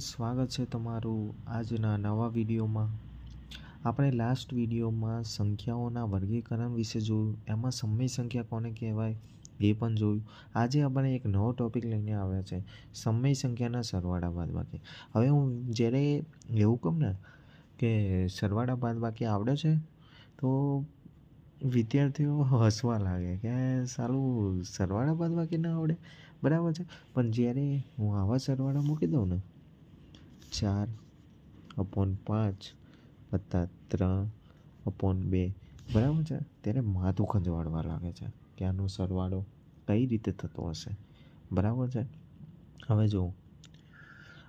સ્વાગત છે તમારું આજના નવા વિડીયોમાં. આપણે લાસ્ટ વિડીયોમાં સંખ્યાઓના વર્ગીકરણ વિશે જોયું. એમાં સમય સંખ્યા કોને કહેવાય એ પણ જોયું. આજે આપણે એક નવો ટોપિક લઈને આવ્યા છે, સમય સંખ્યાના સરવાળા બાદબાકી. હવે હું જ્યારે એવું કહું ને કે સરવાળા બાદબાકી આવડે છે, તો વિદ્યાર્થીઓ હસવા લાગે કે સારું સરવાળા બાદબાકી ના આવડે. બરાબર છે? પણ જ્યારે હું આવા સરવાળા મૂકી દઉં ને ચાર અપોન પાંચ વત્તા ત્રણ અપોન બે. બરાબર છે? ત્યારે માથું ખંજવાળવા લાગે છે કે આનો સરવાળો કઈ રીતે થતો હશે? બરાબર છે? હવે જુઓ.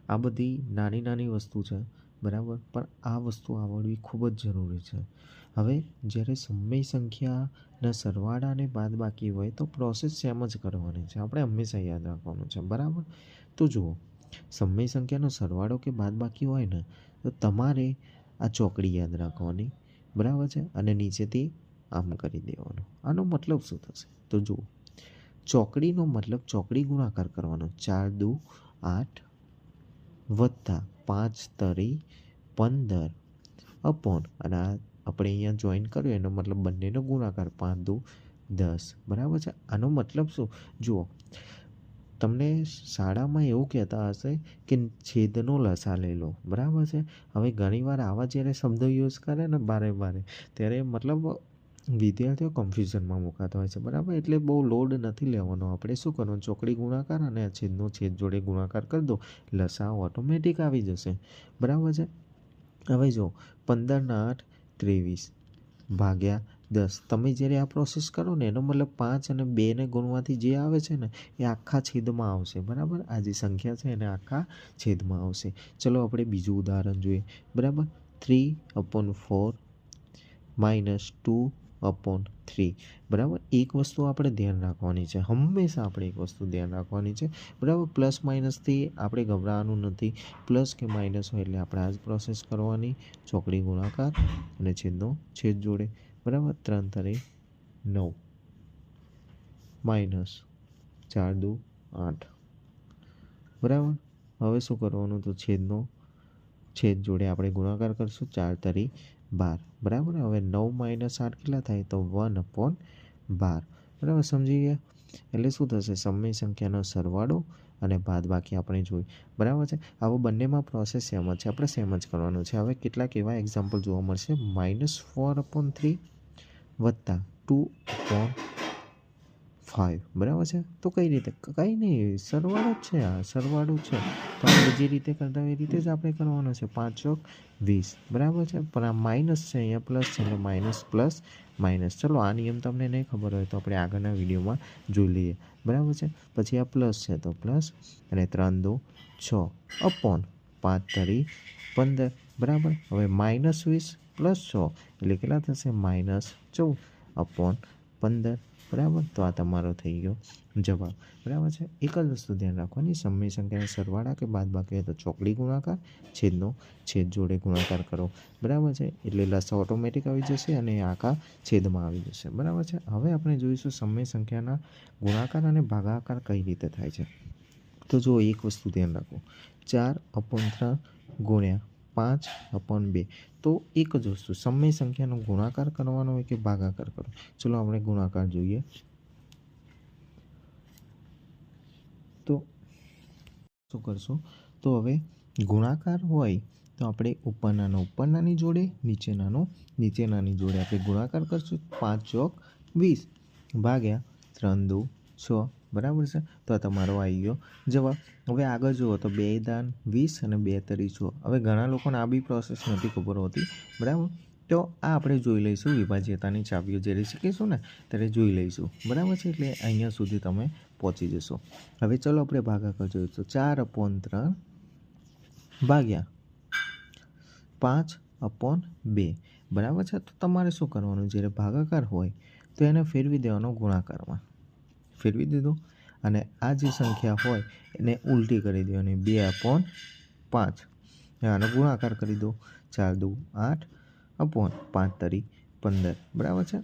આ બધી નાની નાની વસ્તુ છે, બરાબર? પણ આ વસ્તુ આવડવી ખૂબ જ જરૂરી છે. હવે જ્યારે સમય સંખ્યાના સરવાળા અને બાદબાકી હોય તો પ્રોસેસ સેમ જ કરવાની છે. આપણે હંમેશા યાદ રાખવાનું છે. બરાબર? તો જુઓ. સમય સંખ્યાનો સરવાળો કે બાદબાકી હોય ને, તો તમારે આ ચોકડી યાદ રાખવાની. બરાબર છે? અને નીચેથી આમ કરી દેવાનું. આનો મતલબ શું થશે? તો જુઓ. ચોકડીનો મતલબ ચોકડી ગુણાકાર કરવાનો. ચાર દુ આઠ વત્તા પાંચ તરી પંદર અપોન. અને આ આપણે અહીંયા જોઈન કર્યું, એનો મતલબ બંનેનો ગુણાકાર પાંચ દુ દસ. બરાબર છે? આનો મતલબ શું? જુઓ. તમને શાળામાં એવું કહેતા હશે કે છેદનો લસા લઈ લો. બરાબર છે? હવે ઘણીવાર આવા જ્યારે શબ્દો યુઝ કરે ને બારે બારે, ત્યારે મતલબ વિદ્યાર્થીઓ કન્ફ્યુઝનમાં મુકાતા હોય છે. બરાબર? એટલે બહુ લોડ નથી લેવાનો. આપણે શું કરવાનું? ચોકડી ગુણાકાર અને છેદનો છેદ જોડે ગુણાકાર કરી દો લસા ઓટોમેટિક આવી જશે. બરાબર છે? હવે જો પંદરના આઠ ત્રેવીસ ભાગ્યા દસ. તમે જ્યારે આ પ્રોસેસ કરો ને, એનો મતલબ પાંચ અને બેને ગુણવાથી જે આવે છે ને, એ આખા છેદમાં આવશે. બરાબર? આ જે સંખ્યા છે એને આખા છેદમાં આવશે. ચલો આપણે બીજું ઉદાહરણ જોઈએ. બરાબર? Three upon four minus two upon three બરાબર? એક વસ્તુ આપણે ધ્યાન રાખવાની છે. હંમેશા આપણે એક વસ્તુ ધ્યાન રાખવાની છે. બરાબર? પ્લસ માઇનસથી આપણે ગભરાવાનું નથી. પ્લસ કે માઇનસ હોય એટલે આપણે આ જ પ્રોસેસ કરવાની. ચોકડી ગુણાકાર અને છેદનો છેદ જોડે. બરાબર? ત્રણ તરી નવ. માઇનસ ચાર દુ આઠ. બરાબર? હવે શું કરવાનું? તો છેદનો છેદ જોડે આપણે ગુણાકાર કરશું. ચાર તરી બાર. બરાબર? હવે નવ માઇનસ આઠ કેટલા થાય? તો વન અપોન બાર. બરાબર, સમજી ગયા? એટલે શું થશે? સમય સંખ્યાનો સરવાળો અને બાદ બાકી આપણે જોઈ બરાબર છે? આવો બંનેમાં પ્રોસેસ સેમ જ છે. આપણે સેમ જ કરવાનું છે. હવે કેટલાક એવા એક્ઝામ્પલ જોવા મળશે. માઇનસ ફોર અપોન થ્રી વત્તા ટુ અપોન ફાઇવ બરાબર છે? તો કઈ રીતે? કંઈ નહીં. સરવાળો જ છે આ. સરવાળો છે. તો આપણે જે રીતે કરતા હોય એ રીતે જ આપણે કરવાનો છે. પાંચ ચોક વીસ. બરાબર છે? પણ આ માઇનસ છે, અહીંયા પ્લસ છે, એટલે માઇનસ પ્લસ માઇનસ. ચલો, આ નિયમ તમને નહીં ખબર હોય તો આપણે આગળના વિડીયોમાં જોઈ લઈએ. બરાબર છે? પછી આ પ્લસ છે, તો પ્લસ અને ત્રણ, દો, છ. અપોન પાંચ, તરી, પંદર. બરાબર? હવે માઇનસ વીસ પ્લસ છ. એટલે કેટલા થશે? માઇનસ ચૌદ. અપોન પંદર. બરાબર? તો આ તમારો થઈ ગયો જવાબ. બરાબર છે? એક જ વસ્તુ ધ્યાન રાખવાની, સમય સંખ્યાના સરવાળા કે બાદ બાકી હોય તો ચોકડી ગુણાકાર, છેદનો છેદ જોડે ગુણાકાર કરો. બરાબર છે? એટલે લસા ઓટોમેટિક આવી જશે અને આખા છેદમાં આવી જશે. બરાબર છે? હવે આપણે જોઈશું સમય સંખ્યાના ગુણાકાર અને ભાગાકાર કઈ રીતે થાય છે. તો જો એક વસ્તુ ધ્યાન રાખો. ચાર અપોન ગુણ્યા પાંચ અપોન બે. તો એક જ વસ્તુ, સમય સંખ્યાનો ગુણાકાર કરવાનો હોય કે ભાગાકાર કરવાનો ચલો આપણે ગુણાકાર જોઈએ. તો શું કરશું? તો હવે ગુણાકાર હોય તો આપણે ઉપરનાનો ઉપરનાની જોડે, નીચેનાનો નીચેનાની જોડે આપણે ગુણાકાર કરશું. પાંચ ચોક વીસ. ભાગ્યા ત્રણ દો છ. બરાબર છે? તો તમારો આવી ગયો. જવાબ, હવે આગળ જુઓ તો બે દાન વીસ અને બે તરી છ હવે ઘણા લોકોને આ બી પ્રોસેસ નથી ખબર હોતી. બરાબર? તો આ આપણે જોઈ લઈશું વિભાજ્યતાની ચાવીઓ જ્યારે શીખીશું ને? ત્યારે જોઈ લઈશું. બરાબર છે? એટલે અહીંયા સુધી તમે પહોંચી જશો. હવે ચલો આપણે ભાગાકાર જોઈશું. ચાર અપોન ત્રણ ભાગ્યા પાંચ અપોન બે. બરાબર છે? તો તમારે શું કરવાનું? જ્યારે ભાગાકાર હોય તો એને ફેરવી દેવાનો ગુણાકારમાં. ફેરવી દીધો અને આ જે સંખ્યા હોય એને ઉલટી કરી દેવાની બે અપોન પાંચ. આનો ગુણાકાર કરી દો. ચાર દો આઠ અપોન પાંચ તરી પંદર. બરાબર છે?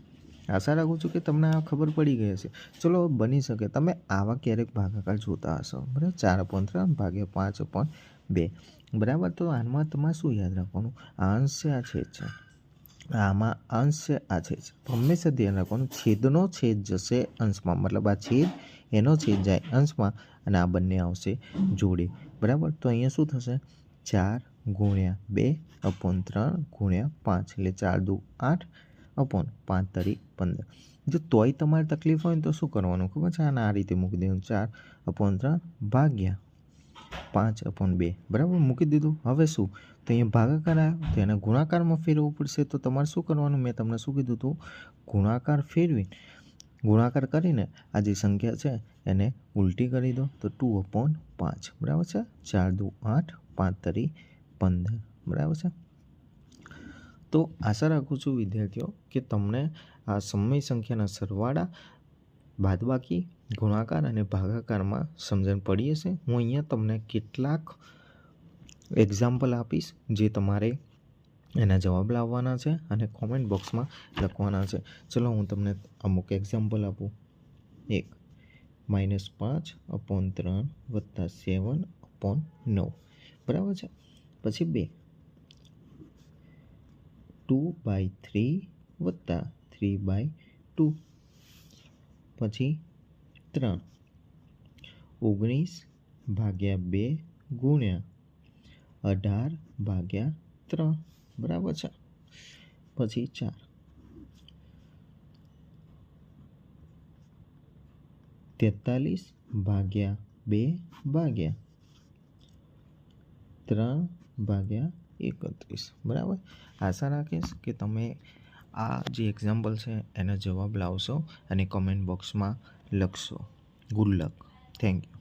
આશા રાખું છું કે તમને આ ખબર પડી ગઈ હશે. ચલો બની શકે. તમે આવા ક્યારેક ભાગાકાર જોતા હશો. બરાબર? ચાર અપોન ત્રણ ભાગ્યા પાંચ અપોન બે. બરાબર? તો આમાં તમારે શું યાદ રાખવાનું? આ અંશ છે આ છેદ છે. આમાં અંશ છે. આ છેદ છે હંમેશા ધ્યાન રાખવાનું, છેદનો છેદ જશે અંશમાં. મતલબ આ છેદ, એનો છેદ જાય અંશમાં અને આ બંને આવશે જોડે. બરાબર? તો અહીંયા શું થશે? ચાર ગુણ્યા બે અપોન ત્રણ ગુણ્યા પાંચ. એટલે ચાર દુ આઠ અપોન પાંચ તરી પંદર. જો તોય તમારે તકલીફ હોય તો શું કરવાનું? ખબર છે? આને આ રીતે મૂકી દેવાનું. ચાર અપોન ત્રણ ભાગ્યા પાંચ અપોન બે. બરાબર? મૂકી દીધું. હવે શું? તો અહીંયા ભાગાકાર આવ્યો. તો એને ગુણાકારમાં ફેરવવું પડશે. તો તમારે શું કરવાનું? મેં તમને શું કીધું હતું? ગુણાકાર ફેરવી ગુણાકાર કરીને આ જે સંખ્યા છે, એને ઉલટી કરી દો. તો ટુ અપોન પાંચ. બરાબર છે? ચાર દુ આઠ, પાંચ તરી પંદર. બરાબર છે? તો આશા રાખું છું વિદ્યાર્થીઓ કે તમને આ સમય સંખ્યાના સરવાળા બાદબાકી ગુણાકાર અને ભાગાકારમાં સમજણ પડી હશે? હું અહીંયા તમને કેટલાક એક્ઝામ્પલ આપીશ જે તમારે એના જવાબ લાવવાના છે અને કોમેન્ટ બોક્સમાં લખવાના છે. ચલો હું તમને અમુક એક્ઝામ્પલ આપું. એક માઇનસ પાંચ અપોન ત્રણ વત્તા સેવન અપોન નવ. બરાબર છે? પછી બે. ટુ બાય થ્રી વત્તા થ્રી બાય ટુ પછી ત્રણ. ઓગણીસ ભાગ્યા બે ગુણ્યા અઢાર ભાગ્યા ત્રણ. બરાબર છે? પછી ચાર. તેતાલીસ ભાગ્યા બે ભાગ્યા ત્રણ ભાગ્યા એકત્રીસ. બરાબર? આશા રાખીશ કે તમે આ જે એક્ઝામ્પલ છે, એનો જવાબ લાવશો અને કમેન્ટ બોક્સમાં લખશો. Good luck thank you